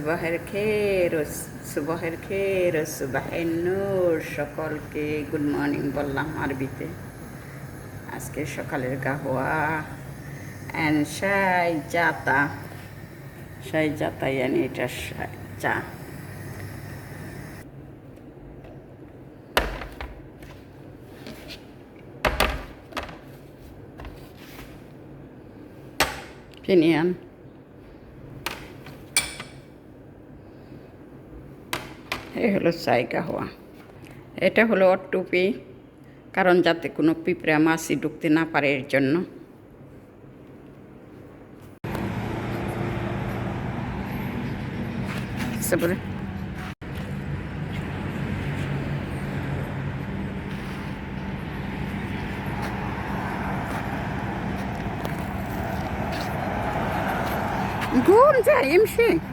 সুবাহের খের ও সুবাহের খের সুবাহের নূর সকলকে good morning বললাম আরবিতে। আজকে সকালের গাহোয়া। অ্যান্ড শাই জাতা। শাই জাতা ইয়ানি এটা শাই চা। ফিনিয়ান এ হলো জায়গা হওয়া। এটা হলো ওর টুপি কারণ যাতে কোনো পিঁপড়া মাসি ঢুকতে না পারে এর জন্য। আচ্ছা, ঘুম যায় Tag,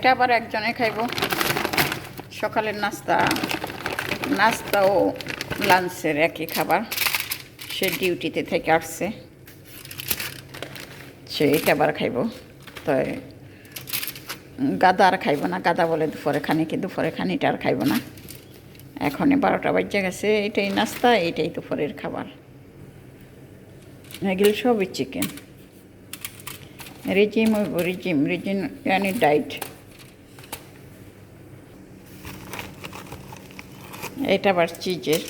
এটা আবার একজনে খাইব। সকালের নাস্তা। নাস্তা ও লাঞ্চের একই খাবার। সে ডিউটিতে থেকে আসছে। সে এটা আবার খাইব। তো গাদা আর খাইব না। গাদা বলে দুপুরে খানি কি দুপুরে খানিটা আর খাইব না। এখনই বারোটা বাজে গেছে। এটাই নাস্তা, এটাই দুপুরের খাবার। এগুলো সবই চিকেন রিজিম রিজিম রিজিম ইয়ানি এটা আবার চিজের।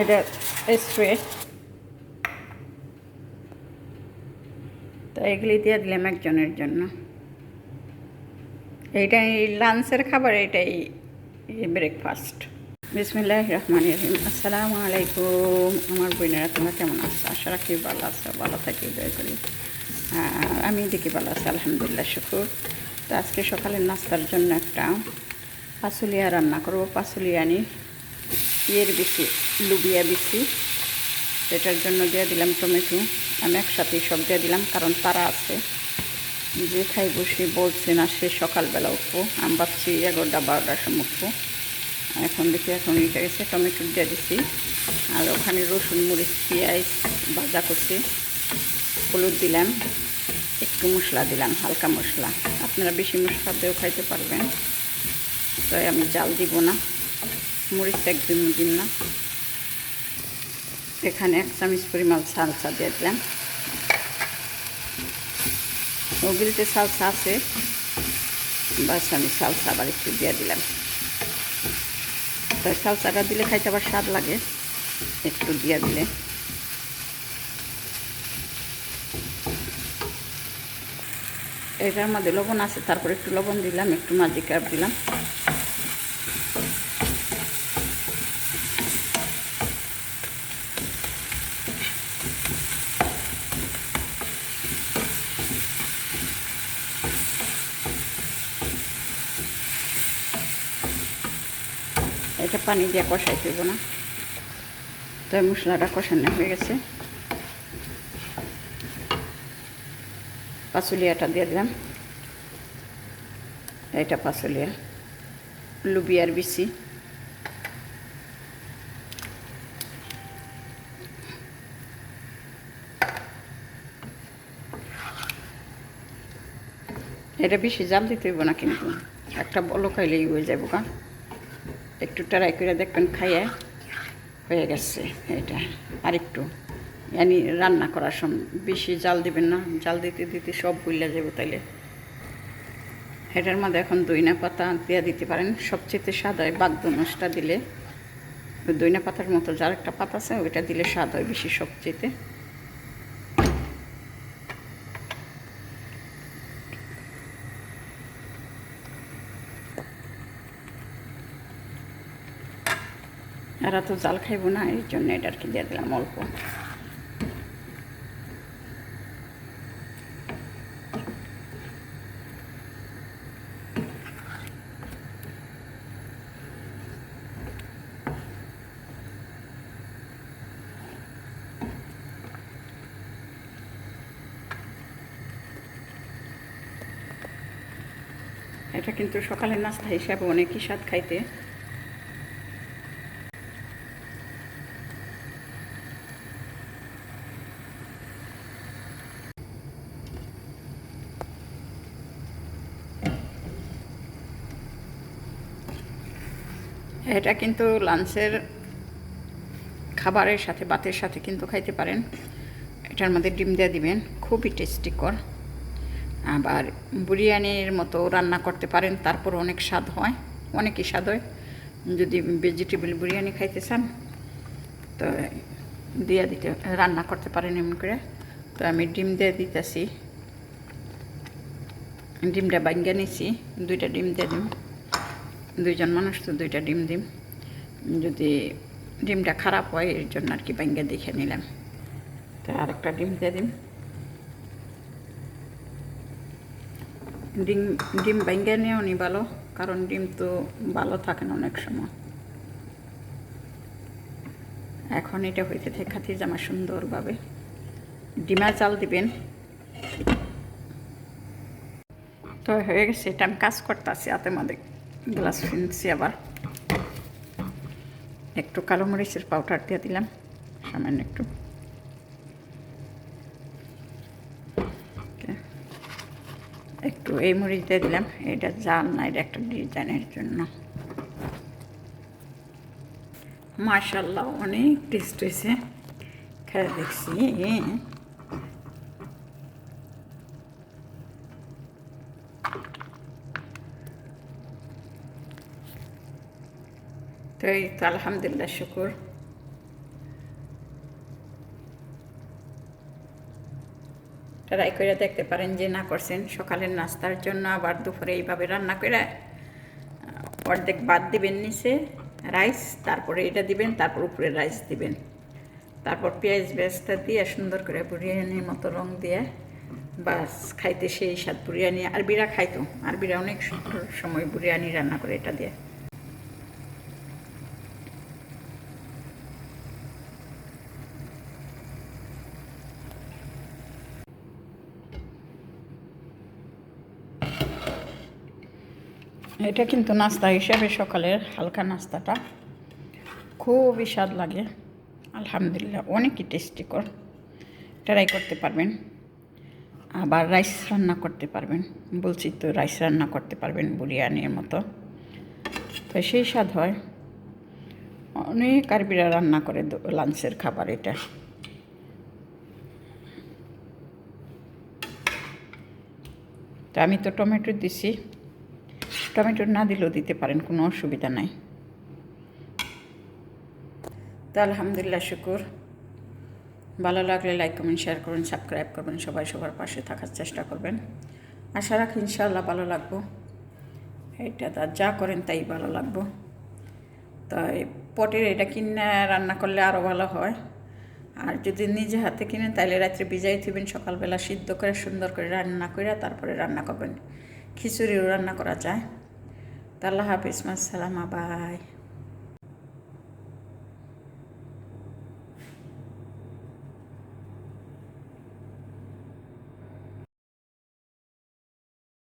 এটা স্প্রে তো এগুলি দিয়ে দিলাম একজনের জন্য। এইটাই লাঞ্চের খাবার, এটাই ব্রেকফাস্ট বিসমিল্লাহ রহমান রহিম আসসালামু আলাইকুম আমার বোনেরা, তোমরা কেমন আছো? আশা রাখি ভালো আছো, ভালো থাকি, দয়া করি। আমি দেখি ভালো আছি, আলহামদুলিল্লাহ, শুকুর। তো আজকে সকালের নাস্তার জন্য একটা পাসুলিয়া রান্না করব। পাসুলিয়া আনি ইয়ের বেশি লুবিয়া বেশি এটার জন্য দিয়ে দিলাম টমেটো। আমি একসাথেই সব দিয়ে দিলাম, কারণ তারা আছে। যে খাইব সে বলছে না, সে সকালবেলা উঠবো। আমি ভাবছি এগারোটা, বারোটার সময় এখন দেখি, এখন এটা গেছে টমেটো দিয়ে দিছি। আর ওখানে রসুন, মরিচ, পেঁয়াজ ভাজা করছি। হলুদ দিলাম, একটু মশলা দিলাম, হালকা মশলা। আপনারা বেশি মশলা দিয়েও খাইতে পারবেন। তাই আমি জাল দিব না, মরিচটা একদম দিন না। এখানে এক চামচ পরিমাণ সালসা দিয়ে দিলাম। ওগুলিতে সালসা আছে, বাস আমি সালসা আবার একটু দিয়ে দিলাম। তাই সালসাটা দিলে খাইতে আবার স্বাদ লাগে। একটু দিয়ে দিলে। এটার মধ্যে লবণ আছে, তারপর একটু লবণ দিলাম, একটু মাজি কাপ দিলাম। এটা পানি দিয়ে কষাই দেব না। তো মশলাটা কষানো হয়ে গেছে। পাচুলিয়াটা দিয়ে দিলাম। এটা পাচুলিয়া। লুবিয়ার বিচি। এটা বেশি জাল দিতে হইব না কিন্তু। একটা বলো খাইলেই হয়ে যাব গা। একটু ট্রাই করে দেখবেন, খাইয়ে হয়ে গেছে এটা। আর একটু ইয়ানি রান্না করার সময় বেশি জাল দিবেন না, জাল দিতে দিতে সব বইলা যাবে তাইলে। এটার মধ্যে এখন দইনা পাতা দিয়ে দিতে পারেন। সবচেয়ে স্বাদ হয় বাগদনসটা দিলে। দইনা পাতার মতো যার একটা পাতা আছে, ওইটা দিলে স্বাদ হয় বেশি সবচেয়েতে। এরা তো জাল খাইব না, এই জন্য এটা আর কি দিয়ে দিলাম অল্প। এটা কিন্তু সকালের নাস্তা হিসাবে অনেকই স্বাদ খাইতে। এটা কিন্তু লাঞ্চের খাবারের সাথে, ভাতের সাথে কিন্তু খাইতে পারেন। এটার মধ্যে ডিম দিয়ে দিবেন, খুবই টেস্টিকর আবার বিরিয়ানির মতো রান্না করতে পারেন তারপর অনেক স্বাদ হয়, অনেকই স্বাদ হয়। যদি ভেজিটেবল বিরিয়ানি খাইতে চান, তো দিয়ে দিতে, রান্না করতে পারেন এমন করে। তো আমি ডিম দিয়ে দিতেছি। ডিমটা বাঙ্গা নিছি, দুইটা ডিম দিয়ে দিম। দুইজন মানুষ তো দুইটা ডিম দিম। যদি ডিমটা খারাপ হয়, এর জন্য আর কি বাঙ্গা দেখে নিলাম। তো আরেকটা ডিম দিয়ে দিম। ডিম ডিম বাঙ্গা নিয়েও নি ভালো, কারণ ডিম তো ভালো থাকে না অনেক সময়। এখন এটা হইতে থেকে, খাতির জামা সুন্দরভাবে। ডিমা চাল দিবেন। তো হয়ে গেছে, এটা আমি কাজ করতেছি হাতে মধ্যে গ্লাস ফিনছি আবার। একটু কালো মরিচের পাউডার দিয়ে দিলাম, সামান্য একটু। একটু এই মরিচ দিয়ে দিলাম, এটা জাল না, এটা একটা ডিজাইনের জন্য। মাশাল্লাহ অনেক টেস্ট হয়েছে। খেয়ে দেখছি তো এই তো আলহামদুলিল্লাহ ট্রাই করে দেখতে পারেন যে না করছেন। সকালের নাস্তার জন্য আবার দুপুরে এইভাবে রান্না করে অর্ধেক বাদ দিবেন নিচে, রাইস, তারপরে এটা দিবেন, তারপর উপরে রাইস দিবেন। তারপর পেঁয়াজ বেস্তা দিয়ে সুন্দর করে বিরিয়ানির মতো রং দিয়ে বাস খাইতে সেই স্বাদ বিরিয়ানি, আরবিরা খাইতো। আরবিরা অনেক সময় বিরিয়ানি রান্না করে এটা দিয়ে। এটা কিন্তু নাস্তা হিসাবে সকালের হালকা নাস্তাটা। খুবই স্বাদ লাগে। আলহামদুলিল্লাহ, অনেকই টেস্টিকর ট্রাই করতে পারবেন। আবার রাইস রান্না করতে পারবেন। বলছি তো রাইস রান্না করতে পারবেন বিরিয়ানির মতো। তো সেই স্বাদ হয়। অনেক আরবিরা রান্না করে লাঞ্চের খাবার এটা। তো আমি তো টমেটো দিছি। টমেটো না দিলেও দিতে পারেন, কোনো অসুবিধা নাই। তো আলহামদুলিল্লাহ, শুকুর। ভালো লাগলে লাইক কমেন্ট শেয়ার করবেন সাবস্ক্রাইব করবেন, সবাই সবার পাশে থাকার চেষ্টা করবেন। আশা রাখি ইনশাআল্লাহ ভালো লাগবো। এটা তা যা করেন তাই ভালো লাগবো। তো এই পটের এটা কিনে রান্না করলে আরও ভালো হয়। আর যদি নিজে হাতে কিনেন তাহলে রাত্রে ভিজাই থিবেন সকালবেলা সিদ্ধ করে, সুন্দর করে রান্না করে তারপরে রান্না করবেন। খিচুড়িও রান্না করা যায়। তো আল্লাহ হাফিজ মাসালামা বাই